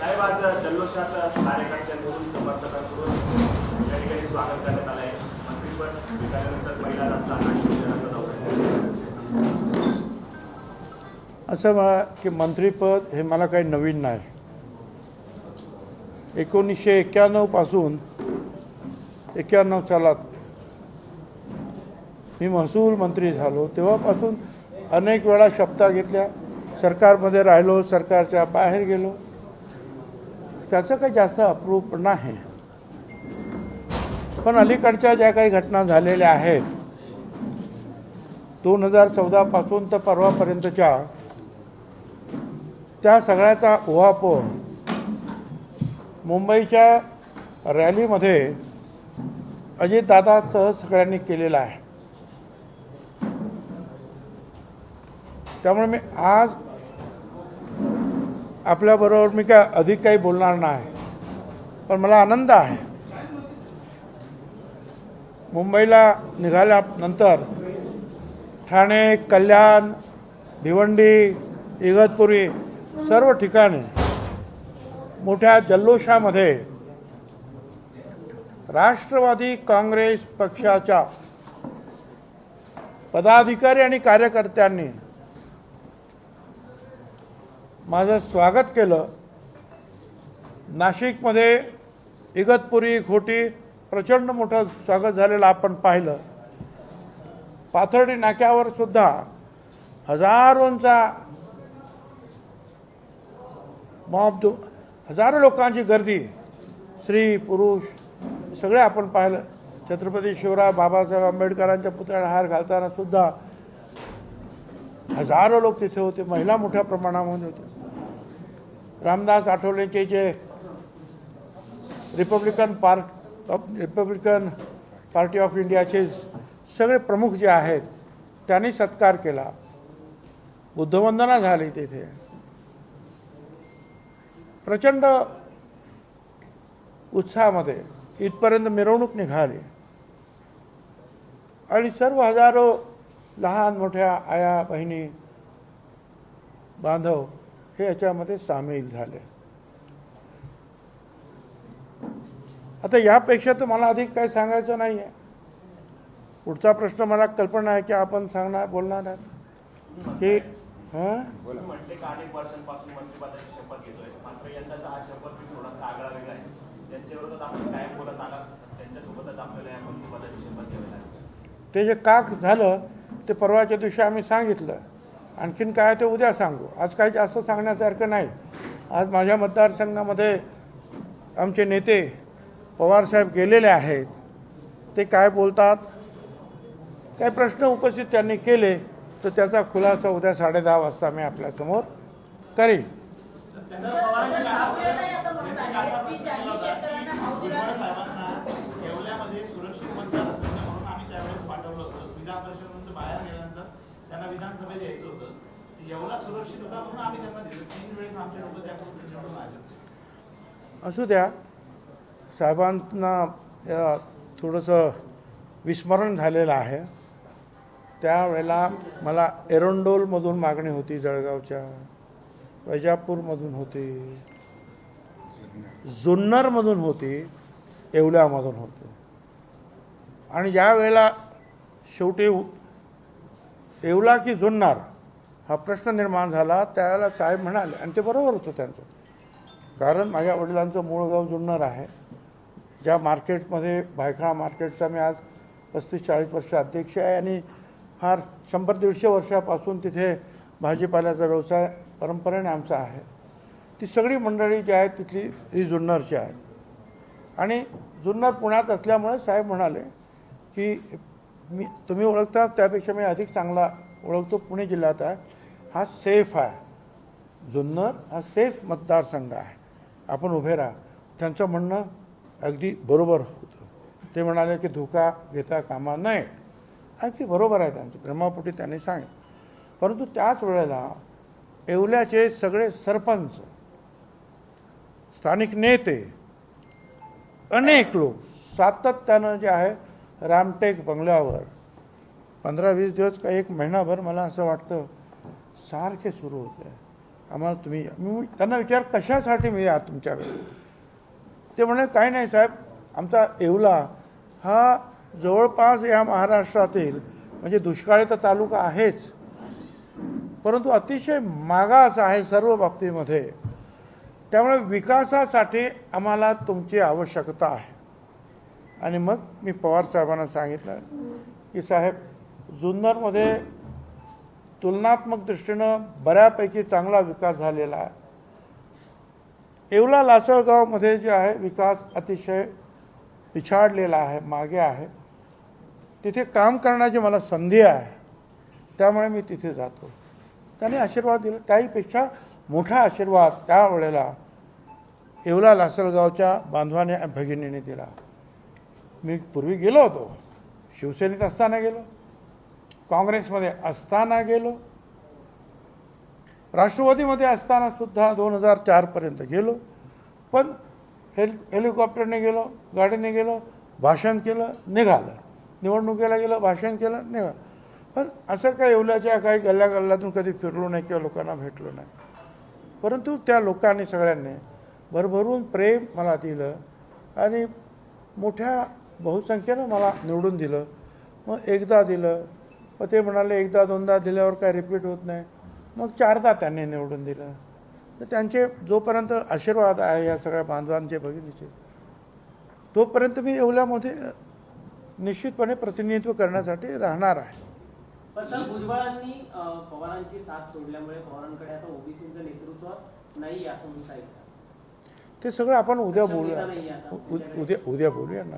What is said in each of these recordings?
साहेब आज जल्लोषात कार्यकर्त्यांकडून समर्थकांकडून या ठिकाणी स्वागत करण्यात आलं आहे. मंत्रीपद स्वीकारल्यानंतर पहिला आमचा नाशिक शहराचा दौरा असं मा की मंत्रीपद हे मला काही नवीन नाही. एकोणीसशे एक्क्याण्णवपासून एक्क्याण्णव सालात मी महसूल मंत्री झालो. तेव्हापासून अनेक वेळा शपथा घेतल्या. सरकारमध्ये राहिलो सरकारच्या बाहेर गेलो. त्याचं काही जास्त अप्रूप नाही. पण अलीकडच्या ज्या काही घटना झालेल्या आहेत दोन हजार चौदापासून तर परवापर्यंतच्या त्या सगळ्याचा उहापोह मुंबईच्या रॅलीमध्ये अजितदादासह सगळ्यांनी केलेला आहे. त्यामुळे मी आज आपल्याबरोबर मी काय अधिक काही बोलणार नाही पण मला आनंद आहे. मुंबईला निघाल्यानंतर ठाणे कल्याण भिवंडी इगतपुरी सर्व ठिकाणी मोठ्या जल्लोषामध्ये राष्ट्रवादी काँग्रेस पक्षाच्या पदाधिकारी आणि कार्यकर्त्यांनी माझं स्वागत केलं. नाशिकमध्ये इगतपुरी खोटी प्रचंड मोठं स्वागत झालेलं आपण पाहिलं. पाथर्डी नाक्यावर सुद्धा हजारोंचा मॉब हजारो लोकांची गर्दी स्त्री पुरुष सगळे आपण पाहिलं. छत्रपती शिवराय बाबासाहेब आंबेडकरांच्या पुतळ्याला हार घालताना सुद्धा हजारो लोक तिथे होते महिला मोठ्या प्रमाणामध्ये होत्या. रामदास आठवलेचे जे republican part republican party of इंडियाचे सगळे प्रमुख जे आहेत त्यांनी सत्कार केला. बुद्धवंदना झाली तिथे. प्रचंड उत्साहामध्ये इथपर्यंत मिरवणूक निघाली. आणि सर्व हजारो लहान मोठ्या आया बहिणी बांधव हे याच्यामध्ये सामील झाले. आता यापेक्षा तर मला अधिक काही सांगायचं नाही आहे पुढचा प्रश्न मला कल्पना आहे की आपण सांगणार बोलणार आहे की हां? का हा ते जे काक झालं ते परवाच्या दिवशी आम्ही सांगितलं. आणखीन काय ते उद्या सांगू. आज काही जास्त सांगण्यासारखं नाही. आज माझ्या मतदारसंघामध्ये आमचे नेते पवारसाहेब गेलेले आहेत. ते काय बोलतात? काही प्रश्न उपस्थित त्यांनी केले तर त्याचा खुलासा उद्या साडेदहा वाजता मी आपल्यासमोर करीन येवल्यामध्ये सुरक्षित मतदार असं म्हणून आम्ही त्यावेळेस पाठवलं होतं विधान परिषदेतून बाहेर गेल्यानंतर त्यांना विधानसभेत यायचं सुरक्षित होता म्हणून आम्ही त्यांना दिलं. तीन वेळेस आमचे लोक आले. असू द्या साहेबांना थोडंसं विस्मरण झालेलं आहे. त्यावेळेला मला एरंडोलमधून मागणी होती जळगावच्या वैजापूरमधून होती जुन्नरमधून होती येवल्यामधून होती. आणि ज्या वेळेला शेवटी येवला की जुन्नर हा प्रश्न निर्माण झाला त्यावेळेला साहेब म्हणाले आणि ते बरोबर होतं त्यांचं. कारण माझ्या वडिलांचं मूळ गाव जुन्नर आहे. ज्या मार्केटमध्ये भायखळा मार्केटचा मी आज पस्तीस चाळीस वर्ष अध्यक्ष आहे आणि फार शंभर दीडशे वर्षापासून तिथे भाजीपाल्याचा व्यवसाय परंपरेने आमचा आहे. ती सगळी मंडळी जी आहेत तिथली ही जुन्नरची आहेत. आणि जुन्नर पुण्यात असल्यामुळे साहेब म्हणाले की मी तुम्ही ओळखता त्यापेक्षा मी अधिक चांगला ओळखतो पुणे जिल्ह्यात आहे. हा सेफ आहे. जुन्नर हा सेफ मतदारसंघ आहे. आपण उभे राहा. त्यांचं म्हणणं अगदी बरोबर होतं. ते म्हणाले की धोका घेता कामा नये. अगदी बरोबर आहे त्यांचं. प्रेमापोटी त्यांनी सांगितलं. परंतु त्याच वेळेला येवल्याचे सगळे सरपंच स्थानिक नेते अनेक लोक सातत्यानं जे आहे रामटेक बंगल्यावर पंधरा वीस दिवस का एक महिनाभर मला असं वाटतं सारखे सुरू होते. आम्हाला तुम्ही मी त्यांना विचार कशासाठी मी या तुमच्याकडे ते म्हणे काही नाही साहेब आमचा येवला हा जवळपास या महाराष्ट्रातील म्हणजे दुष्काळी तर तालुका आहेच परंतु अतिशय मागास आहे सर्व बाबतीमध्ये. त्यामुळे विकासासाठी आम्हाला तुमची आवश्यकता आहे. आणि मग मी पवार साहेबांना सांगितलं की साहेब जुन्नरमध्ये तुलनात्मक दृष्टीनं बऱ्यापैकी चांगला विकास झालेला आहे. येवला लासळगावमध्ये जे आहे विकास अतिशय पिछाडलेला आहे मागे आहे. तिथे काम करण्याची मला संधी आहे. त्यामुळे मी तिथे जातो. त्याने आशीर्वाद दिला. त्याहीपेक्षा मोठा आशीर्वाद त्यावेळेला येवला लासलगावच्या बांधवाने भगिनीने दिला. मी पूर्वी गेलो होतो. शिवसेनेत असताना गेलो. काँग्रेसमध्ये असताना गेलो. राष्ट्रवादीमध्ये असताना सुद्धा दोन हजार चारपर्यंत गेलो. पण हेल हेलिकॉप्टरने गेलो गाडीने गेलो भाषण केलं निघालं. निवडणुकीला गेलं भाषण केलं निघालं. पण असं काय येवल्याच्या काही गल्ल्या गल्ल्यातून कधी फिरलो नाही किंवा लोकांना भेटलो नाही. परंतु त्या लोकांनी सगळ्यांनी भरभरून प्रेम मला दिलं आणि मोठ्या बहुसंख्येनं मला निवडून दिलं. मग एकदा दिलं मग ते म्हणाले एकदा दोनदा दिल्यावर काय रिपीट होत नाही. मग चारदा त्यांनी निवडून दिलं. तर त्यांचे जोपर्यंत आशीर्वाद आहे या सगळ्या बांधवांचे भगिनीचे तोपर्यंत मी येवल्यामध्ये निश्चितपणे प्रतिनिधित्व करण्यासाठी राहणार आहे. भुजबळांनी पवारांची साथ सोडल्यामुळे पवारांकडे आता ओबीसीचं नेतृत्व नाही असं म्हणून ते सगळं आपण उद्या बोलूया. उद्या उद्या बोलूया ना.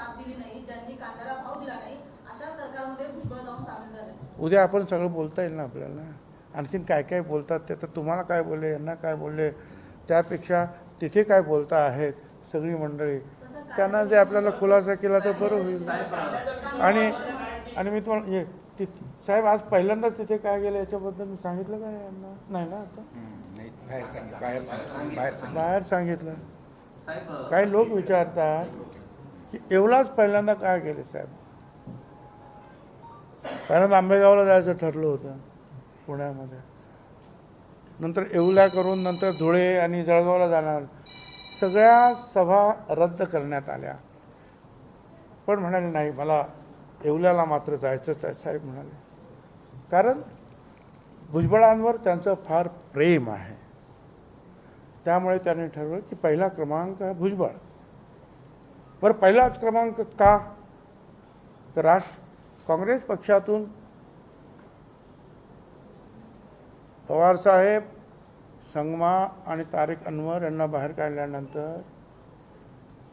साथ दिली नाही ज्यांनी कांद्याला भाव दिला नाही अशा सरकारमध्ये भुजबळ जाऊन सामील झाले. उद्या आपण सगळं बोलता येईल ना आपल्याला? आणखीन काय काय बोलतात ते? तर तुम्हाला काय बोलले यांना काय बोलले? त्यापेक्षा तिथे काय बोलता आहेत सगळी मंडळी? त्यांना जे आपल्याला खुलासा केला तर बरं होईल. आणि आणि मी तुम्हाला हे ति- साहेब आज पहिल्यांदाच तिथे काय गेलं? याच्याबद्दल मी सांगितलं काय यांना? नाही ना आता? नाही बाहेर सांगितलं बाहेर सांगितलं. बाहेर सांगितलं. बाहेर सांगितलं. साहेब काही लोक विचारतात एवढाच पहिल्यांदा काय केले साहेब? कारण आंबेगावला जायचं ठरलं होतं पुण्यामध्ये. नंतर येवला करून नंतर धुळे आणि जळगावला जाणार. सगळ्या सभा रद्द करण्यात आल्या. पण म्हणाले नाही मला येवल्याला मात्र जायचंच आहे साहेब म्हणाले. कारण भुजबळांवर त्यांचं फार प्रेम आहे. त्यामुळे त्यांनी ठरवलं की पहिला क्रमांक हा भुजबळ. बरं पहिलाच क्रमांक का? तर राष्ट्र काँग्रेस पक्षातून पवारसाहेब संगमा आणि तारिक अनवर यांना बाहेर काढल्यानंतर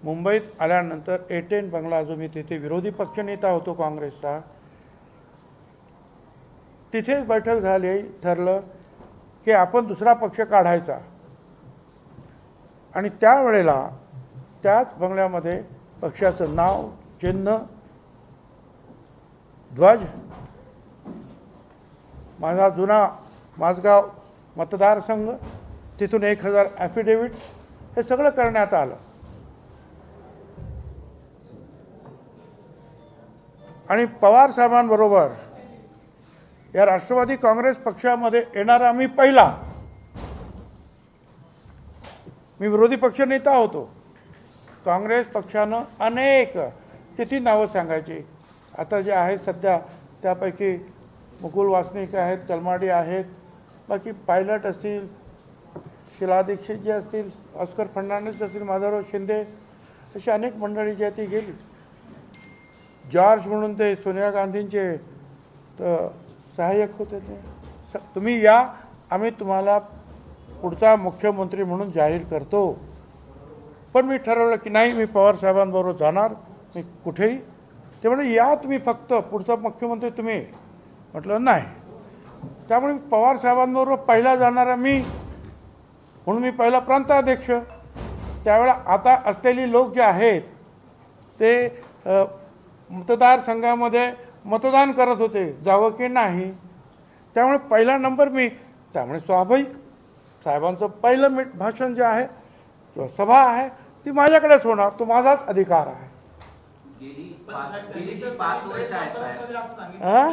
मुंबईत आल्यानंतर एटेन बंगला जो मी तिथे विरोधी पक्षनेता होतो काँग्रेसचा तिथेच बैठक झाली ठरलं की आपण दुसरा पक्ष काढायचा. आणि त्यावेळेला त्याच बंगल्यामध्ये पक्षाचं नाव चिन्ह ध्वज माझा जुना माझगाव मतदारसंघ तिथून एक हजार ॲफिडेव्हिट्स हे सगळं करण्यात आलं. आणि पवार साहेबांबरोबर या राष्ट्रवादी काँग्रेस पक्षामध्ये येणारा मी पहिला. मी विरोधी पक्षनेता होतो. काँग्रेस पक्षानं अनेक किती नावं सांगायची. आता जे आहेत सध्या त्यापैकी मुकुल वासनिक आहेत कलमाडी आहेत बाकी पायलट असतील शिला दीक्षित जे असतील ऑस्कर फर्नांडिस असतील माधवराव शिंदे अशी अनेक मंडळी जी आहे ती गेली. जॉर्ज म्हणून ते सोनिया गांधींचे तर सहाय्यक होते ते. स तुम्ही या आम्ही तुम्हाला पुढचा मुख्यमंत्री म्हणून जाहीर करतो. पण मी ठरवलं की नाही मी पवार साहेबांबरोबर जाणार मी कुठेही. ते म्हणजे या तुम्ही फक्त पुढचा मुख्यमंत्री तुम्ही. म्हटलं नाही. त्यामुळे पवार साहेबांबरोबर पहिला जाणारा मी म्हणून मी पहिला प्रांताध्यक्ष. त्यावेळेला आता असलेली लोक जे आहेत ते मतदारसंघामध्ये मतदान करत होते जावं की नाही. त्यामुळे पहिला नंबर मी त्यामुळे स्वाभाविक. साहेबांचं पहिलं मी भाषण जे आहे किंवा सभा आहे ती माझ्याकडेच होणार तो माझाच अधिकार आहे. हा?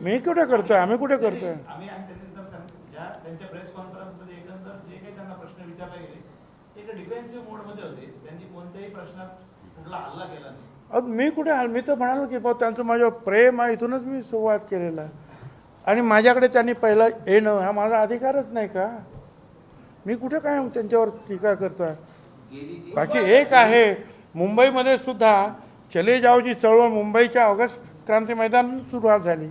मी कुठे करतोय? आम्ही कुठे करतोय? आम्ही आणि त्यानंतर त्यां- ज्या त्यांच्या प्रेस कॉन्फरन्समध्ये एकंदर जे काही त्यांना प्रश्न विचारले गेले ते एका डिफेन्सिव्ह मोडमध्ये होते. त्यांनी कोणत्याही प्रश्नात कुठला हल्ला केला नाही. अग मी कुठे मी तर म्हणालो की बा त्यांचं माझं प्रेम आहे इथूनच मी सुरुवात केलेला आहे. आणि माझ्याकडे त्यांनी पहिलं येणं हा माझा अधिकारच नाही का? मी कुठे काय त्यांच्यावर टीका करतोय? बाकी एक आहे मुंबईमध्ये सुद्धा चले जावची चळवळ मुंबईच्या ऑगस्ट क्रांती मैदान सुरुवात झाली.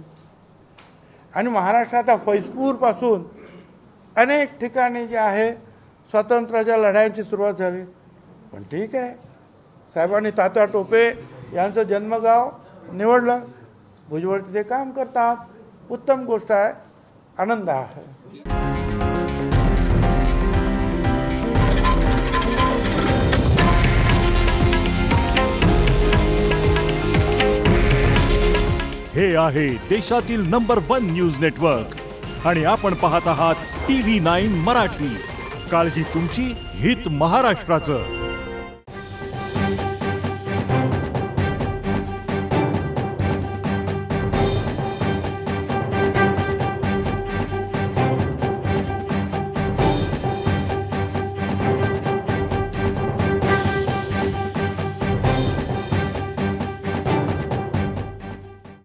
आणि महाराष्ट्रात फैजपूरपासून अनेक ठिकाणी जे आहे स्वातंत्र्याच्या लढायांची सुरुवात झाली. पण ठीक आहे साहेबांनी तात्या टोपे यांचं जन्मगाव निवडलं. भुजबळ तिथे काम करतात. उत्तम गोष्ट आहे. आनंद आहे. हे आहे देशातील नंबर वन न्यूज नेटवर्क. आणि आपण पाहत आहात टी व्ही नाईन मराठी. काळजी तुमची हित महाराष्ट्राचं.